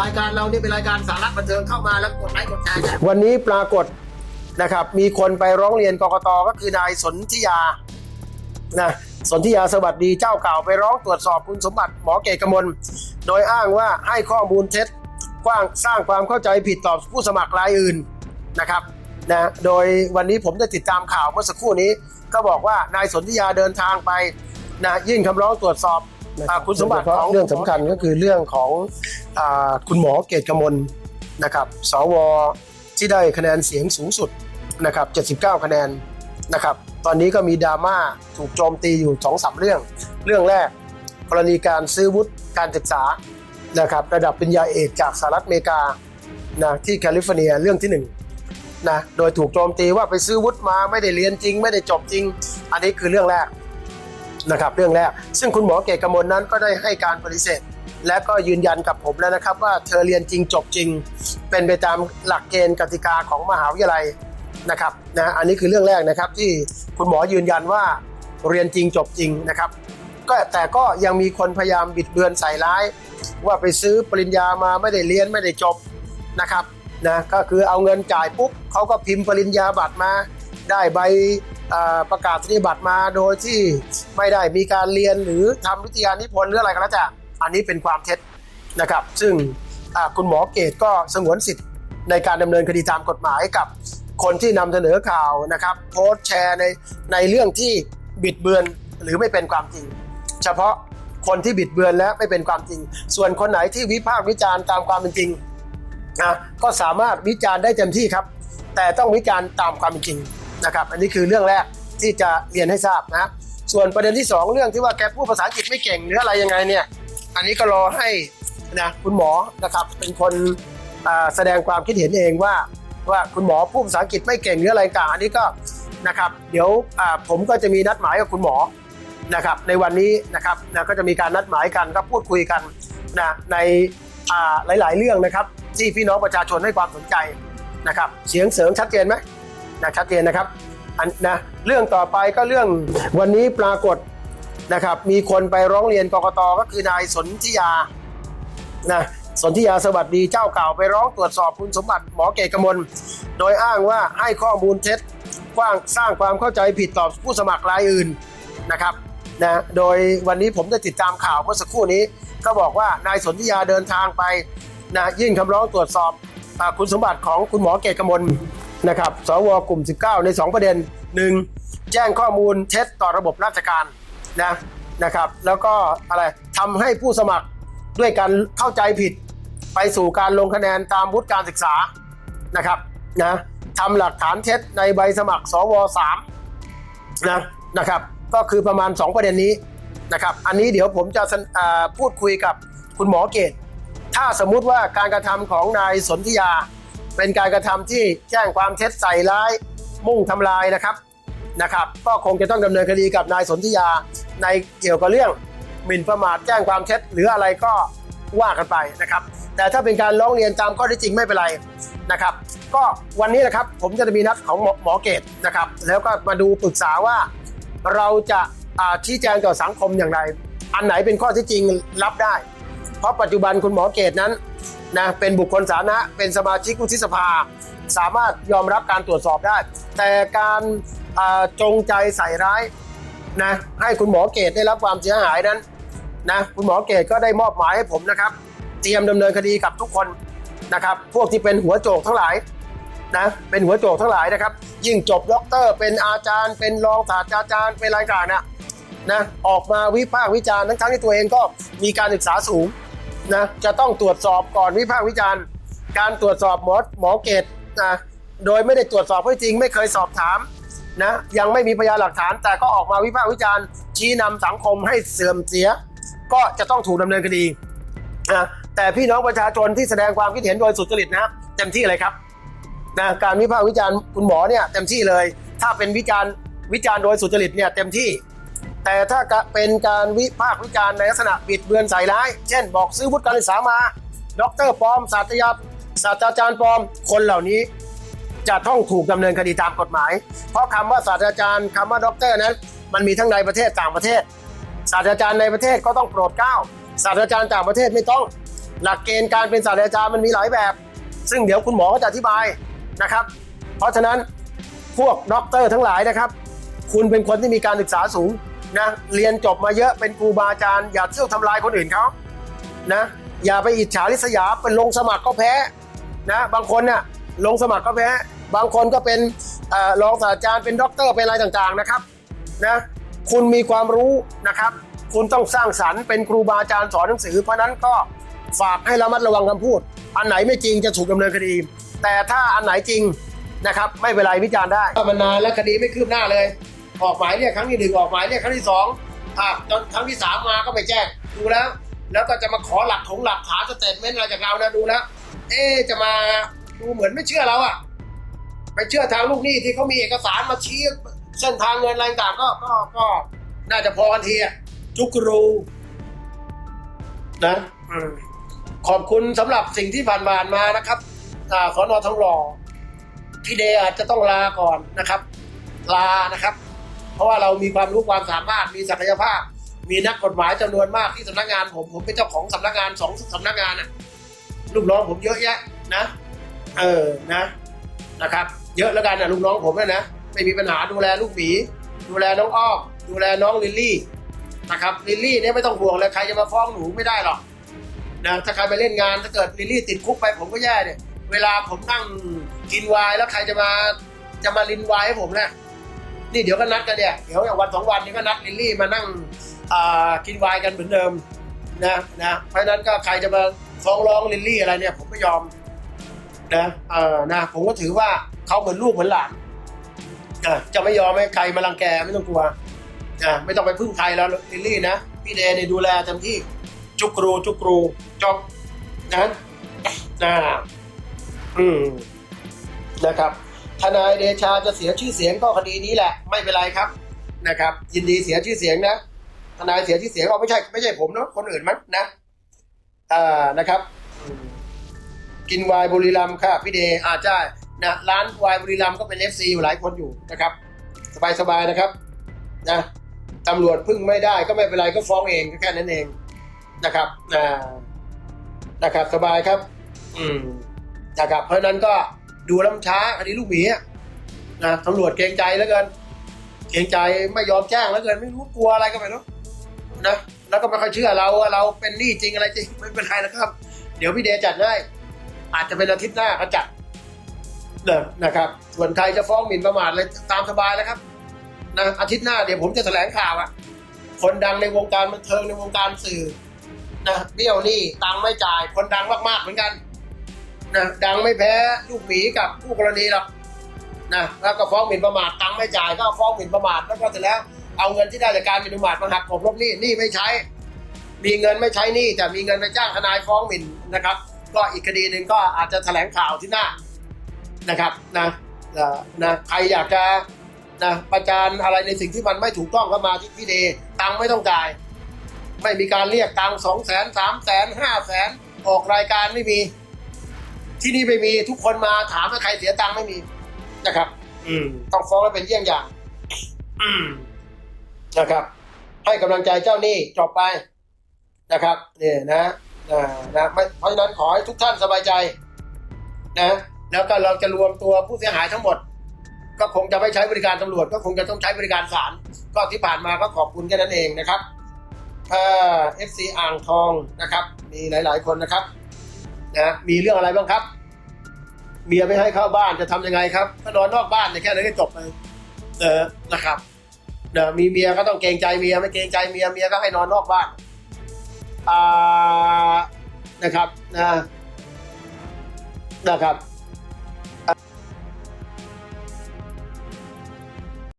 รายการเราเนี่ยเป็นรายการสาระบันเทิงเข้ามาแล้วกดไลค์กดแชร์กันวันนี้ปรากฏนะครับ มีคนไปร้องเรียนกกตก็คือนายสนธิยานะสนธิยาสวัสดีเจ้าเก่าไปร้องตรวจสอบคุณสมบัติหมอเกตกมลโดยอ้างว่าให้ข้อมูลเท็จกว้างสร้างความเข้าใจผิดต่อผู้สมัครรายอื่นนะครับนะโดยวันนี้ผมได้ติดตามข่าวเมื่อสักครู่นี้ ก็บอกว่านายสนธิยาเดินทางไปนะยื่นคำร้องตรวจสอบ อาคุณสมบัติของเรื่องสำคัญก็คือเรื่องของอาคุณหมอเกตกมลนะครับสวที่ได้คะแนนเสียงสูงสุดนะครับ 79 คะแนนนะครับ ตอนนี้ก็มีดราม่าถูกโจมตีอยู่2อสเรื่อง เรื่องแรก กรณีการซื้อวุฒิการศึกษานะครับ ระดับปริญญาเอกจากสหรัฐอเมริกานะที่แคลิฟอร์เนียเรื่องที่1นะโดยถูกโจมตีว่าไปซื้อวุฒิมาไม่ได้เรียนจริง ไม่ได้จบจริง อันนี้คือเรื่องแรก นะครับเรื่องแรก ซึ่งคุณหมอเกตกมลนั้นก็ได้ให้การปฏิเสธ และก็ยืนยันกับผมแล้วนะครับ ว่าเธอเรียนจริงจบจริง เป็นไปตามหลักเกณฑ์กติกาของมหาวิทยาลัยนะครับนะอันนี้คือเรื่องแรกนะครับที่คุณหมอยืนยันว่าเรียนจริงจบจริงนะครับก็แต่ก็ยังมีคนพยายามบิดเบือนใส่ร้าย ว่าไปซื้อปริญญามาไม่ได้เรียนไม่ได้จบนะครับนะก็คือเอาเงินจ่ายปุ๊บเขาก็พิมพ์ปริญญาบัตรมา ได้ใบ ประกาศนียบัตรมาโดยที่ไม่ได้มีการเรียนหรือทำวิทยานิพนธ์หรืออะไรก็แล้วแต่อันนี้เป็นความเท็จนะครับ ซึ่งคุณหมอเกตก็สงวนสิทธิ์ในการดำเนินคดีตามกฎหมายกับคนที่นำเสนอข่าวนะครับโพสต์แชร์ในในเรื่องที่บิดเบือนหรือไม่เป็นความจริง เฉพาะคนที่บิดเบือนและไม่เป็นความจริง ส่วนคนไหนที่วิพากษ์วิจารณ์ตามความเป็นจริงนะก็สามารถวิจารณ์ได้เต็มที่ครับ แต่ต้องวิจารณ์ตามความเป็นจริง นะครับอันนี้คือเรื่องแรกที่จะเรียนให้ทราบนะส่วนประเด็นที่สองเรื่องที่ว่าแกพูดภาษาอังกฤษไม่เก่งหรืออะไรยังไงเนี่ยอันนี้ก็รอให้นะคุณหมอนะครับเป็นคนแสดงความคิดเห็นเองว่าว่าคุณหมอพูดภาษาอังกฤษไม่เก่งหรืออะไรต่างอันนี้ก็นะครับเดี๋ยวผมก็จะมีนัดหมายกับคุณหมอนะครับในวันนี้นะครับนะก็จะมีการนัดหมายกันก็พูดคุยกันนะในหลาย ๆ เรื่องนะครับที่พี่น้องประชาชนให้ความสนใจนะครับเสียงเสริงชัดเจนไหม นะชัดเจนนะครับอันนะเรื่องต่อไปก็เรื่องวันนี้ปรากฏนะครับมีคนไปร้องเรียนกกตก็คือนายสนธิยานะสนธิยาสวัสดีเจ้าเก่าไปร้องตรวจสอบคุณสมบัติหมอเกตกมลโดยอ้างว่าให้ข้อมูลเท็จกว้างสร้างความเข้าใจผิดต่อผู้สมัครรายอื่นนะครับนะโดยวันนี้ผมได้ติดตามข่าวเมื่อสักครู่นี้ ก็บอกว่านายสนธิยาเดินทางไปนะยื่นคำร้องตรวจสอบคุณสมบัติของคุณหมอเกตกมล นะครับ สวกลุ่ม 19 ใน 2 ประเด็น 1. แจ้งข้อมูลเท็จต่อระบบราชการนะนะครับ แล้วก็อะไรทำให้ผู้สมัครด้วยการเข้าใจผิด ไปสู่การลงคะแนนตามวุฒิการศึกษานะครับนะทำหลักฐานเท็จในใบสมัคร สว3นะนะครับ ก็คือประมาณ 2 ประเด็นนี้นะครับ อันนี้เดี๋ยวผมจะพูดคุยกับคุณหมอเกต ถ้าสมมุติว่าการกระทำของนายสนธิยา เป็นการกระทำที่แจ้งความเท็จใส่ร้ายมุ่งทำลายนะครับนะครับ ก็คงจะต้องดำเนินคดีกับนายสนธิยาในเกี่ยวกับเรื่องหมิ่นประมาทแจ้งความเท็จหรืออะไรก็ว่ากันไปนะครับ แต่ถ้าเป็นการร้องเรียนตามข้อเท็จจริงไม่เป็นไรนะครับ ก็วันนี้นะครับผมจะมีนัดของหมอหมอเกตนะครับ แล้วก็มาดูปรึกษาว่าเราจะอ่าชี้แจงต่อสังคมอย่างไร อันไหนเป็นข้อเที่จริงรับได้ เพราะปัจจุบันคุณหมอเกตนั้นนะเป็นบุคคลสาธารณะเป็นสมาชิกวุฒิสภา สามารถยอมรับการตรวจสอบได้ แต่การจงใจใส่ร้ายนะให้คุณหมอเกตได้รับความเสียหายนั้นนะคุณหมอเกตก็ได้มอบหมายให้ผมนะครับ เตรียมดำเนินคดีกับทุกคนนะครับ พวกที่เป็นหัวโจกทั้งหลายนะเป็นหัวโจกทั้งหลายนะครับ ยิ่งจบด็อกเตอร์ เป็นอาจารย์ เป็นรองศาสตราจารย์เป็นอะไรต่างๆนะนะออกมาวิพากษ์วิจารณ์ทั้งๆที่ตัวเองก็มีการศึกษาสูง นะจะต้องตรวจสอบก่อนวิพากษ์วิจารณ์ การตรวจสอบหมอหมอเกตนะโดยไม่ได้ตรวจสอบข้อจริง ไม่เคยสอบถามนะยังไม่มีพยานหลักฐาน แต่ก็ออกมาวิพากษ์วิจารณ์ ชี้นำสังคมให้เสื่อมเสีย ก็จะต้องถูกดำเนินคดีนะแต่พี่น้องประชาชนที่แสดงความคิดเห็นโดยสุจริตนะครับเต็มที่เลยครับนะการวิพากษ์วิจารณ์คุณหมอเนี่ยเต็มที่เลย ถ้าเป็นวิจารณ์วิจารณ์โดยสุจริตเนี่ยเต็มที่ แต่ถ้าเป็นการวิพากษ์วิจารณ์ในลักษณะบิดเบือนใส่ร้าย เช่น บอกซื้อวุฒิการศึกษามาด็อกเตอร์ปลอมศาสตราศาสตราจารย์ปลอมคนเหล่านี้ จะต้องถูกดำเนินคดีตามกฎหมาย เพราะคำว่าศาสตราจารย์คำว่าด็อกเตอร์นั้น มันมีทั้งในประเทศต่างประเทศ ศาสตราจารย์ในประเทศก็ต้องโปรดเกล้าศาสตราจารย์ต่างประเทศไม่ต้อง หลักเกณฑ์การเป็นศาสตราจารย์มันมีหลายแบบ ซึ่งเดี๋ยวคุณหมอก็จะอธิบายนะครับ เพราะฉะนั้นพวกด็อกเตอร์ทั้งหลายนะครับ คุณเป็นคนที่มีการศึกษาสูง นะเรียนจบมาเยอะเป็นครูบาอาจารย์อย่าเที่ยวทำลายคนอื่นเขานะอย่าไปอิจฉาริษยาเป็นลงสมัครก็แพ้นะบางคนน่ะลงสมัครก็แพ้บางคนก็เป็นเอ่อรองศาสตราจารย์เป็นด็อกเตอร์เป็นอะไรต่างๆนะครับนะคุณมีความรู้นะครับ คุณต้องสร้างสรรค์เป็นครูบาอาจารย์สอนหนังสือ เพราะนั้นก็ฝากให้ระมัดระวังคำพูด อันไหนไม่จริงจะถูกดำเนินคดี แต่ถ้าอันไหนจริงนะครับ ไม่เป็นไรวิจารณ์ได้มันนานแล้วคดีไม่คืบหน้าเลย ออกหมายเรียกครั้งที่หนึ่งออกหมายเรียกครั้งที่สองอะจนครั้งที่สามมาก็ไปแจ้งดูแล้ว แล้วก็จะมาขอหลักของหลักฐานสเตทเมนต์อะไรจากเรานะดูแล้ว เอ๊จะมาดูเหมือนไม่เชื่อเราอะไปเชื่อทางลูกหนี้ที่เขามีเอกสารมาชี้เส้นทางเงินอะไรต่างก็ก็ก็น่าจะพอกันทีอะจุกรูนะอขอบคุณสำหรับสิ่งที่ผ่านๆมานะครับอ่าสอนอทองหล่อพี่เดอาจจะต้องลาก่อนนะครับ ลานะครับ เพราะว่าเรามีความรู้ความสามารถมีศักยภาพ มีนักกฎหมายจำนวนมากที่สำนักงานผมผมเป็นเจ้าของสำนักงานสองสำนักงานน่ะลูกน้องผมเยอะแยะนะ เออนะนะครับ เยอะแล้วกันนะลูกน้องผมนะนะไม่มีปัญหาดูแลลูกหมีดูแลน้องอ้อมดูแลน้องลิลลี่นะครับลิลลี่เนี่ยไม่ต้องห่วงเลยใครจะมาฟ้องหนูไม่ได้หรอกนะถ้าใครไปเล่นงานถ้าเกิดลิลลี่ติดคุกไปผมก็แย่เนี่ยเวลาผมนั่งกินวน์แล้วใครจะมาจะมาลินวน์ให้ผมเนี่ย นี่เดี๋ยวก็นัดกันเนี่ยเดี๋ยวอย่างวันสองวันนี้ก็นัดลิลลี่มานั่งกินวน์กันเหมือนเดิมนะนะเพราะนั้นก็ใครจะมาฟ้องร้องลิลลี่อะไรเนี่ยผมไม่ยอมนะเออนะผมก็ถือว่าเขาเหมือนลูกเหมือนหลานนะจะไม่ยอมให้ใครมารังแกไม่ต้องกลัวนะไม่ต้องไปพึ่งใครแล้วลิลลี่นะพี่เดเนี่ยดูแลเต็มที่จุกรูจุกรูจบนะนะอืมนะครับ ทนายเดชาจะเสียชื่อเสียงก็คดีนี้แหละ ไม่เป็นไรครับนะครับ ยินดีเสียชื่อเสียงนะ ทนายเสียชื่อเสียงก็ไม่ใช่ไม่ใช่ผมเนาะคนอื่นมั้งนะอ่านะครับ กินวายบุรีรัมค่ะพี่เดอาใช่นะร้านวายบุรีรัมก็เป็นเอฟซีหลายคนอยู่นะครับ สบายๆนะครับนะตำรวจพึ่งไม่ได้ก็ไม่เป็นไรก็ฟ้องเองก็แค่นั้นเองนะครับอ่านะครับสบายครับ อืมนะครับเพราะนั้นก็ ดูแลำช้าคดีลูกหมีนะตำรวจเกรงใจแล้วกันเกรงใจไม่ยอมแจ้งแล้วเกินไม่รู้กลัวอะไรก็ไม่รู้นะแล้วก็ไม่ค่อยเชื่อเราว่าเราเป็นหนี้จริงอะไรจริงไม่เป็นไรนะครับ เดี๋ยวพี่เดชจัดให้อาจจะเป็นอาทิตย์หน้าก็จัดเนอะนะครับ ส่วนใครจะฟ้องหมิ่นประมาทเลยตามสบายแล้วครับนะอาทิตย์หน้าเดี๋ยวผมจะแถลงข่าวอะคนดังในวงการบันเทิงในวงการสื่อนะเบี้ยวหนี้ตังไม่จ่ายคนดังมากๆเหมือนกัน นะดังไม่แพ้ลูกหมีกับผู้กรณีหรอกนะแล้วก็ฟ้องหมิ่นประมาทตังค์ไม่จ่ายก็ฟ้องหมิ่นประมาทแล้วก็เสร็จแล้วเอาเงินที่ได้จากการหมิ่นประมาทมาหักกบลบหนี้หนี้ไม่ใช้ มีเงินไม่ใช้หนี้แต่มีเงินไปจ้างทนายฟ้องหมิ่นนะครับ ก็อีกคดีหนึ่งก็อาจจะแถลงข่าวที่หน้านะครับนะนะใครอยากจะนะประจานอะไรในสิ่งที่มันไม่ถูกต้องก็มาที่พี่เดตังค์ไม่ต้องจ่าย ไม่มีการเรียกตังค์สองแสนสามแสนห้าแสนออกรายการไม่มี ที่นี่ไม่มีทุกคนมาถามว่าใครเสียตังค์ไม่มีนะครับ อืมต้องฟ้องให้เป็นเยี่ยงอย่าง อืมนะครับ ให้กำลังใจเจ้าหนี้จบไปนะครับเนี่ยนะอ่านะไม่เพราะฉะนั้นขอให้ทุกท่านสบายใจ นะ แล้วก็เราจะรวมตัวผู้เสียหายทั้งหมด ก็คงจะไม่ใช้บริการตำรวจ ก็คงจะต้องใช้บริการศาลก็ที่ผ่านมาก็ขอบคุณแค่นั้นเองนะครับเอ่อฟซีอ่างทองนะครับ มีหลาย ๆ คนนะครับ นะมีเรื่องอะไรบ้างครับ เมียไม่ให้เข้าบ้านจะทำยังไงครับก็นอนนอกบ้านแค่นั้นก็จบเลยเออนะครับเนะมีเมียก็ต้องเกรงใจเมียไม่เกรงใจเมียเมียก็ให้นอนนอกบ้านอ่านะครับนะนะครับ